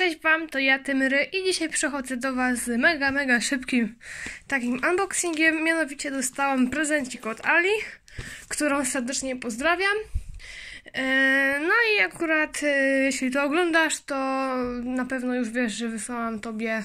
cześć Wam, to ja Tymry i dzisiaj przychodzę do Was z mega, mega szybkim takim unboxingiem. Mianowicie dostałam prezencik od Ali, którą serdecznie pozdrawiam. E, No i akurat e, jeśli to oglądasz, to na pewno już wiesz, że wysłałam Tobie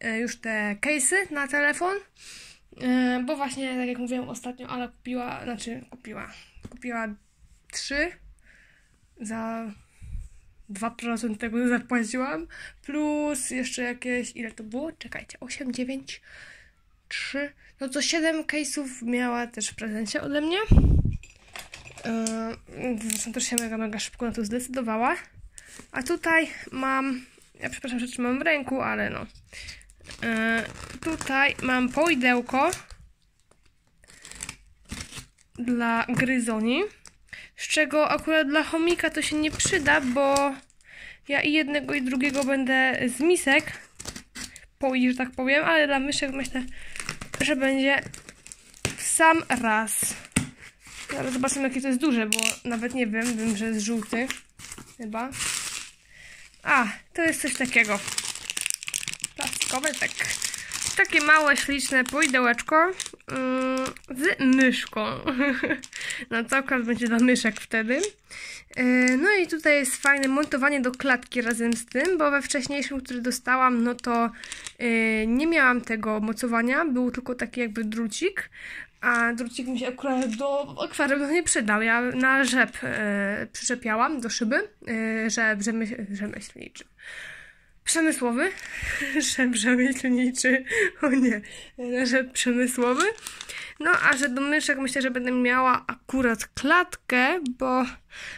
e, już te case'y na telefon. Bo właśnie, tak jak mówiłam ostatnio, Ala kupiła, znaczy kupiła, kupiła trzy za 2% tego zapłaciłam, plus jeszcze jakieś, ile to było? Czekajcie, 8, 9, 3, no to 7 case'ów miała też w prezencie ode mnie. Yy, zresztą też się mega, mega szybko na to zdecydowała. A tutaj mam, ja przepraszam, że trzymam w ręku, ale no. Yy, tutaj mam poidełko dla gryzoni. Z czego akurat dla chomika to się nie przyda, bo ja i jednego i drugiego będę z misek poić, że tak powiem, ale dla myszek myślę, że będzie w sam raz. Zaraz zobaczymy jakie to jest duże, bo nawet nie wiem, wiem, że jest żółty. Chyba. A, to jest coś takiego. Plastikowe, tak. Takie małe, śliczne poidełeczko mm, z myszką. no akurat będzie dla myszek wtedy. Yy, No i tutaj jest fajne montowanie do klatki razem z tym, bo we wcześniejszym, który dostałam, no to yy, nie miałam tego mocowania, był tylko taki jakby drucik, a drucik mi się akurat do akwarium nie przydał. Ja na rzep yy, przyczepiałam do szyby, yy, rzep rzemyśl. Przemysłowy, rzep rzemieślniczy, o nie, rzep przemysłowy. No, a że do myszek myślę, że będę miała akurat klatkę, bo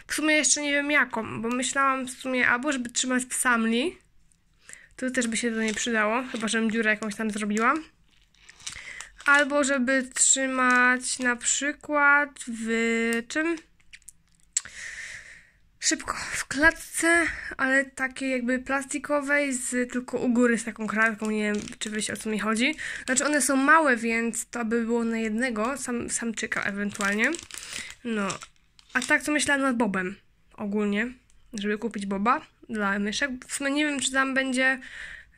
w sumie jeszcze nie wiem jaką, bo myślałam w sumie albo żeby trzymać w samli, to też by się to nie przydało, chyba żebym dziurę jakąś tam zrobiła. Albo żeby trzymać na przykład w czym? Szybko, w klatce, ale takiej jakby plastikowej, z tylko u góry z taką kratką, nie wiem czy wiecie o co mi chodzi. Znaczy one są małe, więc to by było na jednego, sam, samczyka ewentualnie. No, a tak to myślałam nad bobem ogólnie, żeby kupić boba dla myszek. W sumie nie wiem czy tam będzie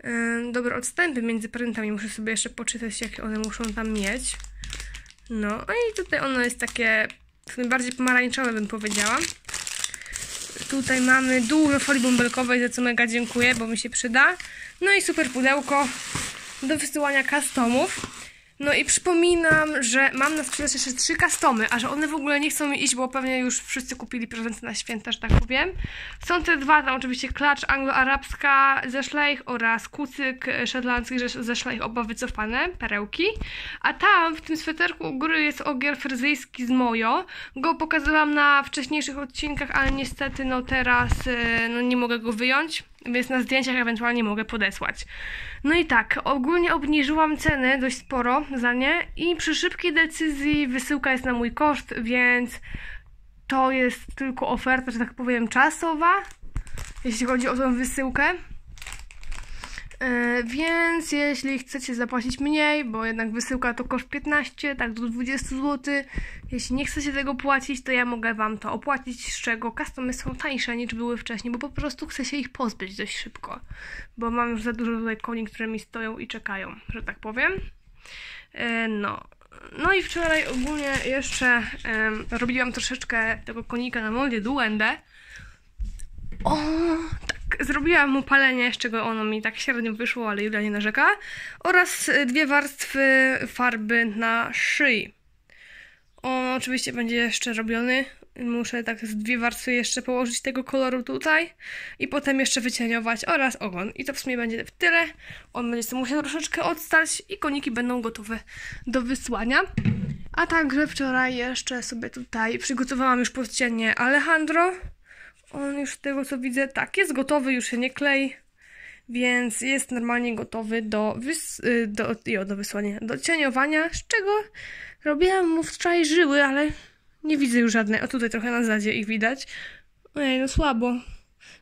yy, dobre odstępy między prętami, muszę sobie jeszcze poczytać jakie one muszą tam mieć. No, i tutaj ono jest takie w sumie bardziej pomarańczowe bym powiedziała. Tutaj mamy dużo folii bąbelkowej, za co mega dziękuję, bo mi się przyda. No i super pudełko do wysyłania customów. No i przypominam, że mam na sprzedaż jeszcze trzy customy, a że one w ogóle nie chcą mi iść, bo pewnie już wszyscy kupili prezenty na święta, że tak powiem. Są te dwa, tam oczywiście klacz anglo-arabska ze oraz kucyk szotlandzki ze szlejch oba wycofane, perełki. A tam w tym sweterku u góry jest ogier fryzyjski z mojo. Go pokazywałam na wcześniejszych odcinkach, ale niestety no teraz e, no, nie mogę go wyjąć więc na zdjęciach ewentualnie mogę podesłać. No i tak, ogólnie obniżyłam ceny dość sporo za nie i przy szybkiej decyzji wysyłka jest na mój koszt, więc to jest tylko oferta, że tak powiem, czasowa, jeśli chodzi o tą wysyłkę. Yy, więc jeśli chcecie zapłacić mniej, bo jednak wysyłka to koszt 15, tak do 20 zł, jeśli nie chcecie tego płacić, to ja mogę Wam to opłacić, z czego customy są tańsze niż były wcześniej, bo po prostu chcę się ich pozbyć dość szybko, bo mam już za dużo tutaj koni, które mi stoją i czekają, że tak powiem. Yy, no. No i wczoraj ogólnie jeszcze yy, robiłam troszeczkę tego konika na moldzie Duendę. O, zrobiłam mu palenie, z czego ono mi tak średnio wyszło, ale Julia nie narzeka. Oraz y, dwie warstwy farby na szyi. On oczywiście będzie jeszcze robiony. Muszę tak z dwie warstwy jeszcze położyć tego koloru tutaj i potem jeszcze wycieniować oraz ogon. I to w sumie będzie w tyle. On będzie sobie musiał troszeczkę odstać i koniki będą gotowe do wysłania. A także wczoraj jeszcze sobie tutaj przygotowałam już podcienie Alejandro. On już tego co widzę, tak, jest gotowy, już się nie klei, więc jest normalnie gotowy do, wys y, do, jo, do wysłania, do cieniowania, z czego robiłam mu wczoraj żyły, ale nie widzę już żadnej. O tutaj trochę na zadzie ich widać. Ej, no słabo.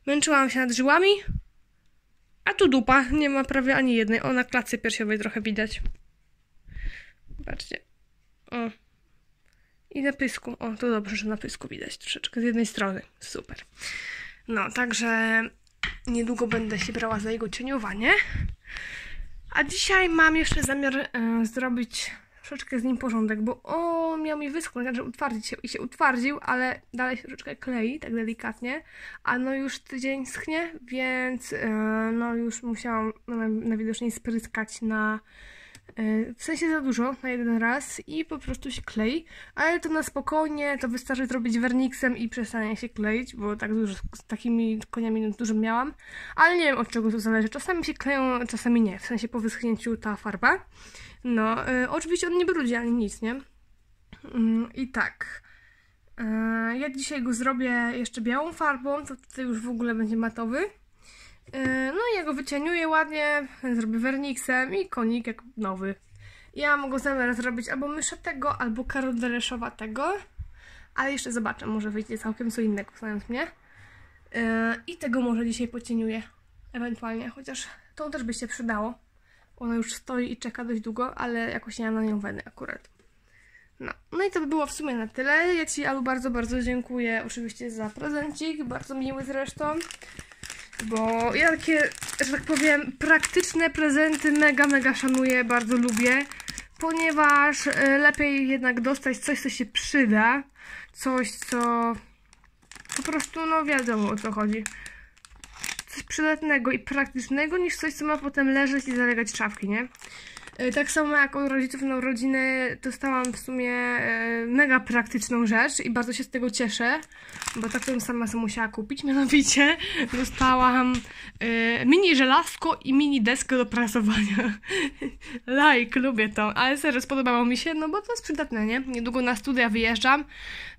Męczyłam się nad żyłami, a tu dupa, nie ma prawie ani jednej. O, na klatce piersiowej trochę widać. Patrzcie. O. I na pysku. O, to dobrze, że na pysku widać troszeczkę z jednej strony. Super. No, także niedługo będę się brała za jego cieniowanie. A dzisiaj mam jeszcze zamiar e, zrobić troszeczkę z nim porządek, bo on miał mi wyschnąć, znaczy utwardzić się i się utwardził, ale dalej się troszeczkę klei, tak delikatnie, a no już tydzień schnie, więc e, no już musiałam najwidoczniej spryskać na w sensie za dużo na jeden raz i po prostu się klei, ale to na spokojnie, to wystarczy zrobić werniksem i przestanie się kleić, bo tak dużo z takimi koniami dużo miałam, ale nie wiem od czego to zależy. Czasami się kleją, czasami nie, w sensie po wyschnięciu ta farba. No, y, oczywiście on nie brudzi ani nic, nie? Y, I tak. Y, ja dzisiaj go zrobię jeszcze białą farbą, to tutaj już w ogóle będzie matowy. Y, no i ja go wycieniuję ładnie, zrobię werniksem i konik jak nowy. Ja mogę zamiar zrobić albo myszetego, albo karodeleszowatego, ale jeszcze zobaczę, może wyjdzie całkiem co innego, znając mnie. Y, I tego może dzisiaj pocieniuję, ewentualnie, chociaż to też by się przydało. Ona już stoi i czeka dość długo, ale jakoś nie mam na nią weny akurat. No. no i to by było w sumie na tyle. Ja Ci, Alu, bardzo, bardzo dziękuję oczywiście za prezencik, bardzo miły zresztą. Bo ja takie, że tak powiem, praktyczne prezenty mega, mega szanuję, bardzo lubię. Ponieważ e, lepiej jednak dostać coś, co się przyda. Coś, co po prostu, no wiadomo o co chodzi coś przydatnego i praktycznego niż coś, co ma potem leżeć i zalegać szafki, nie? E, tak samo jak od rodziców na urodziny dostałam w sumie e, mega praktyczną rzecz i bardzo się z tego cieszę, bo tak bym sama sobie musiała kupić. Mianowicie dostałam e, mini żelazko i mini deskę do prasowania. like, lubię to, ale serio spodobało mi się, no bo to jest przydatne, nie? Niedługo na studia wyjeżdżam,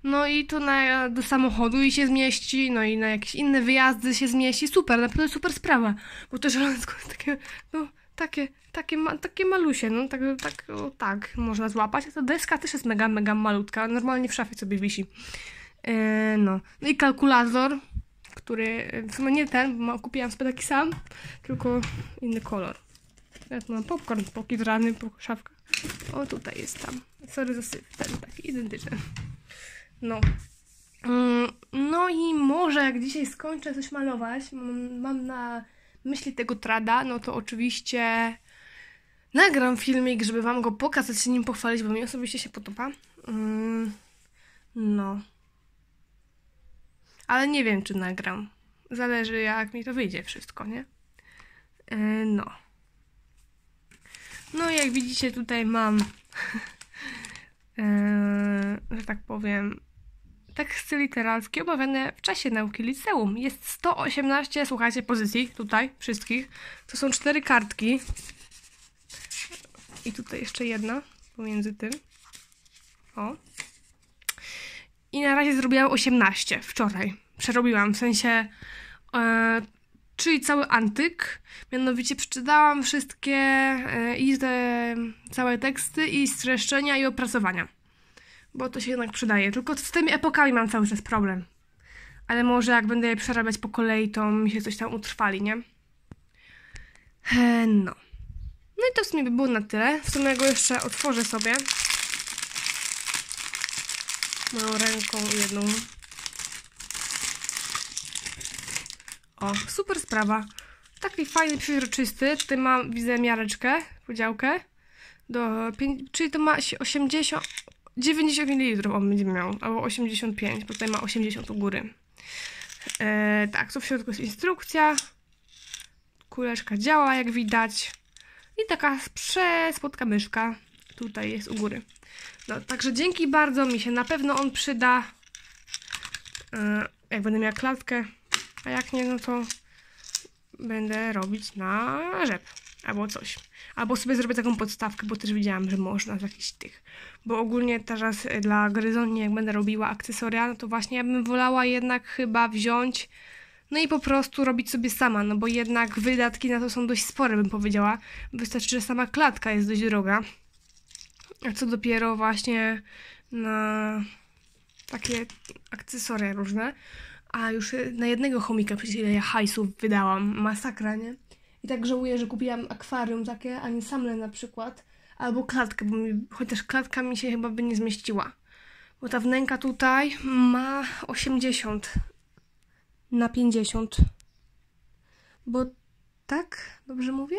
no i to na, do samochodu i się zmieści, no i na jakieś inne wyjazdy się zmieści. Super, naprawdę super sprawa, bo to żelazko takie, no takie, takie, ma, takie malusie, no tak, tak, o, tak można złapać. A ta deska też jest mega, mega malutka, normalnie w szafie sobie wisi. E, no. no i kalkulator, który w sumie nie ten, bo kupiłam sobie taki sam, tylko inny kolor. Ja tu mam popcorn pokidrany po szafkach. O, tutaj jest tam. Sorry za syf, ten taki identyczny. No. Mm, no i może jak dzisiaj skończę coś malować, mam na myśli tego trada, no to oczywiście nagram filmik, żeby wam go pokazać, się nim pochwalić, bo mi osobiście się podoba. Mm, no. Ale nie wiem, czy nagram. Zależy, jak mi to wyjdzie wszystko, nie? Yy, no. No, jak widzicie, tutaj mam, yy, że tak powiem, teksty literackie omawiane w czasie nauki liceum. Jest 118, słuchajcie, pozycji tutaj, wszystkich. To są cztery kartki. I tutaj jeszcze jedna pomiędzy tym. O. I na razie zrobiłam 18 wczoraj. Przerobiłam, w sensie e, czyli cały antyk. Mianowicie przeczytałam wszystkie e, i te całe teksty i streszczenia i opracowania bo to się jednak przydaje. Tylko z tymi epokami mam cały czas problem. Ale może jak będę je przerabiać po kolei, to mi się coś tam utrwali, nie? E, no. No i to w sumie by było na tyle. W sumie go jeszcze otworzę sobie. Moją ręką jedną. O, super sprawa. Taki fajny, przezroczysty. Tutaj mam, widzę, miareczkę, podziałkę. Do, czyli to ma 80, 90 ml on będzie miał, albo 85, bo tutaj ma 80 u góry. E, tak, tu w środku jest instrukcja. Kuleczka działa, jak widać. I taka przesłodka myszka tutaj jest u góry. No, także dzięki bardzo, mi się na pewno on przyda. E, jak będę miała klatkę, a jak nie, no to będę robić na rzep albo coś. Albo sobie zrobię taką podstawkę, bo też widziałam, że można z jakichś tych. Bo ogólnie teraz e, dla gryzoni, jak będę robiła akcesoria, no to właśnie ja bym wolała jednak chyba wziąć no i po prostu robić sobie sama, no bo jednak wydatki na to są dość spore, bym powiedziała. Wystarczy, że sama klatka jest dość droga. A co dopiero właśnie na takie akcesoria różne. A już na jednego chomika przecież ile ja hajsów wydałam. Masakra, nie? I tak żałuję, że kupiłam akwarium takie, a nie samle na przykład. Albo klatkę, bo mi, chociaż klatka mi się chyba by nie zmieściła. Bo ta wnęka tutaj ma 80 na 50. Bo tak, dobrze mówię?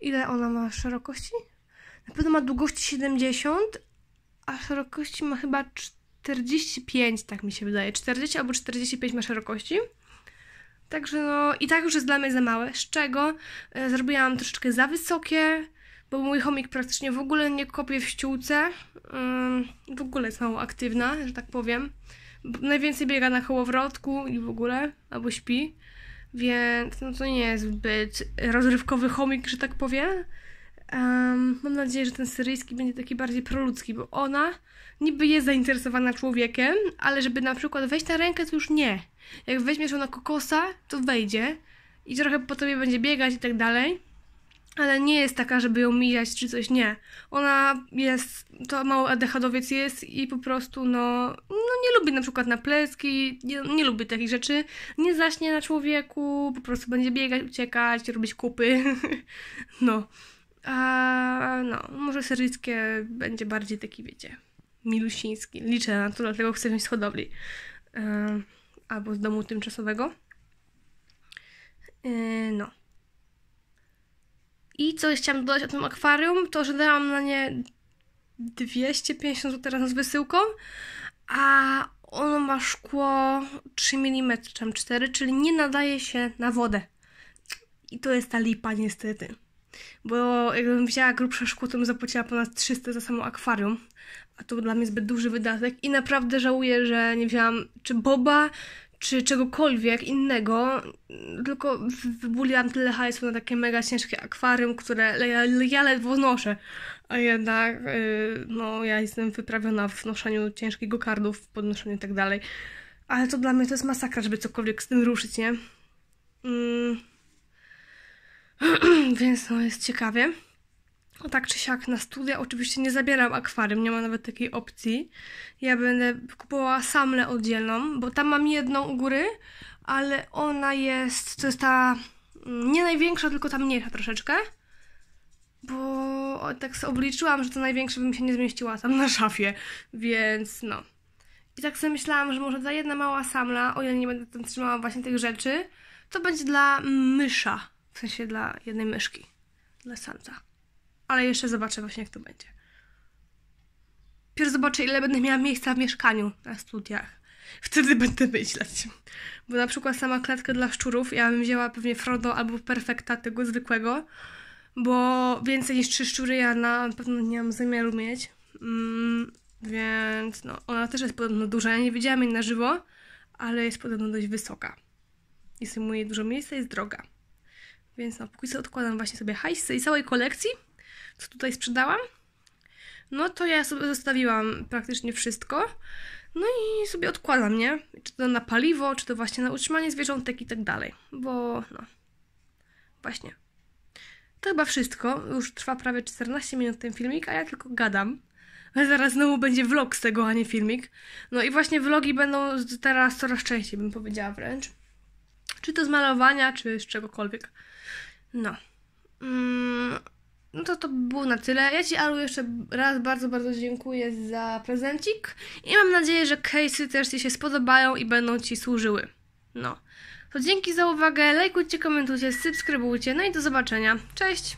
Ile ona ma szerokości? Na pewno ma długości 70, a szerokości ma chyba 45, tak mi się wydaje. 40 albo 45 ma szerokości. Także no, i tak już jest dla mnie za małe, z czego e, zrobiłam troszeczkę za wysokie, bo mój chomik praktycznie w ogóle nie kopie w ściółce. W ogóle jest mało aktywna, że tak powiem. Najwięcej biega na kołowrotku i w ogóle, albo śpi. Więc no to nie jest zbyt rozrywkowy chomik, że tak powiem. Um, mam nadzieję, że ten syryjski będzie taki bardziej proludzki, bo ona niby jest zainteresowana człowiekiem, ale żeby na przykład wejść na rękę, to już nie. Jak weźmiesz ją na kokosa, to wejdzie i trochę po tobie będzie biegać i tak dalej. Ale nie jest taka, żeby ją mijać czy coś, nie. Ona jest, to mały adechadowiec jest i po prostu, no, no nie lubi na przykład na plecki, nie, nie lubi takich rzeczy. Nie zaśnie na człowieku, po prostu będzie biegać, uciekać, robić kupy. no. A no, może syryjskie będzie bardziej taki, wiecie, milusiński. Liczę na to, dlatego chcę wziąć z hodowli. Yy, albo z domu tymczasowego. Yy, no. I co chciałam dodać o tym akwarium, to że dałam na nie 250 zł teraz z wysyłką, a ono ma szkło 3 mm, czy 4, czyli nie nadaje się na wodę. I to jest ta lipa niestety. Bo jakbym wzięła grubsze szkło, to bym zapłaciła ponad 300 za samo akwarium. A to dla mnie zbyt duży wydatek. I naprawdę żałuję, że nie wzięłam czy boba, czy czegokolwiek innego, tylko wybuliłam tyle hajsu na takie mega ciężkie akwarium, które ja, ja ledwo noszę. A jednak, yy, no, ja jestem wyprawiona w noszeniu ciężkich gokardów, w podnoszeniu i tak dalej. Ale to dla mnie to jest masakra, żeby cokolwiek z tym ruszyć, nie? Mm. Więc no, jest ciekawie. Tak czy siak na studia oczywiście nie zabieram akwarium, nie ma nawet takiej opcji. Ja będę kupowała samlę oddzielną, bo tam mam jedną u góry, ale ona jest, to jest ta mm, nie największa, tylko ta mniejsza troszeczkę. Bo tak sobie obliczyłam, że to największa bym się nie zmieściła tam na szafie, więc no. I tak sobie myślałam, że może ta jedna mała samla, o ile nie będę tam trzymała właśnie tych rzeczy, to będzie dla mysza, w sensie dla jednej myszki, dla samca ale jeszcze zobaczę właśnie, jak to będzie. Pierw zobaczę, ile będę miała miejsca w mieszkaniu na studiach. Wtedy będę myśleć. Bo na przykład sama klatka dla szczurów, ja bym wzięła pewnie Frodo albo Perfekta tego zwykłego, bo więcej niż trzy szczury ja na pewno nie mam zamiaru mieć. Mm, więc no, ona też jest podobno duża. Ja nie widziałam jej na żywo, ale jest podobno dość wysoka. I zajmuje dużo miejsca, jest droga. Więc no, póki co odkładam właśnie sobie hajs z tej całej kolekcji co tutaj sprzedałam, no to ja sobie zostawiłam praktycznie wszystko. No i sobie odkładam, nie? Czy to na paliwo, czy to właśnie na utrzymanie zwierzątek i tak dalej. Bo no, właśnie. To chyba wszystko. Już trwa prawie 14 minut ten filmik, a ja tylko gadam. Ale zaraz znowu będzie vlog z tego, a nie filmik. No i właśnie vlogi będą teraz coraz częściej, bym powiedziała wręcz. Czy to z malowania, czy z czegokolwiek. No. Mm, no to to było na tyle. Ja Ci, Alu, jeszcze raz bardzo, bardzo dziękuję za prezencik i mam nadzieję, że case'y też Ci się spodobają i będą Ci służyły. No. To dzięki za uwagę, lajkujcie, komentujcie, subskrybujcie, no i do zobaczenia. Cześć!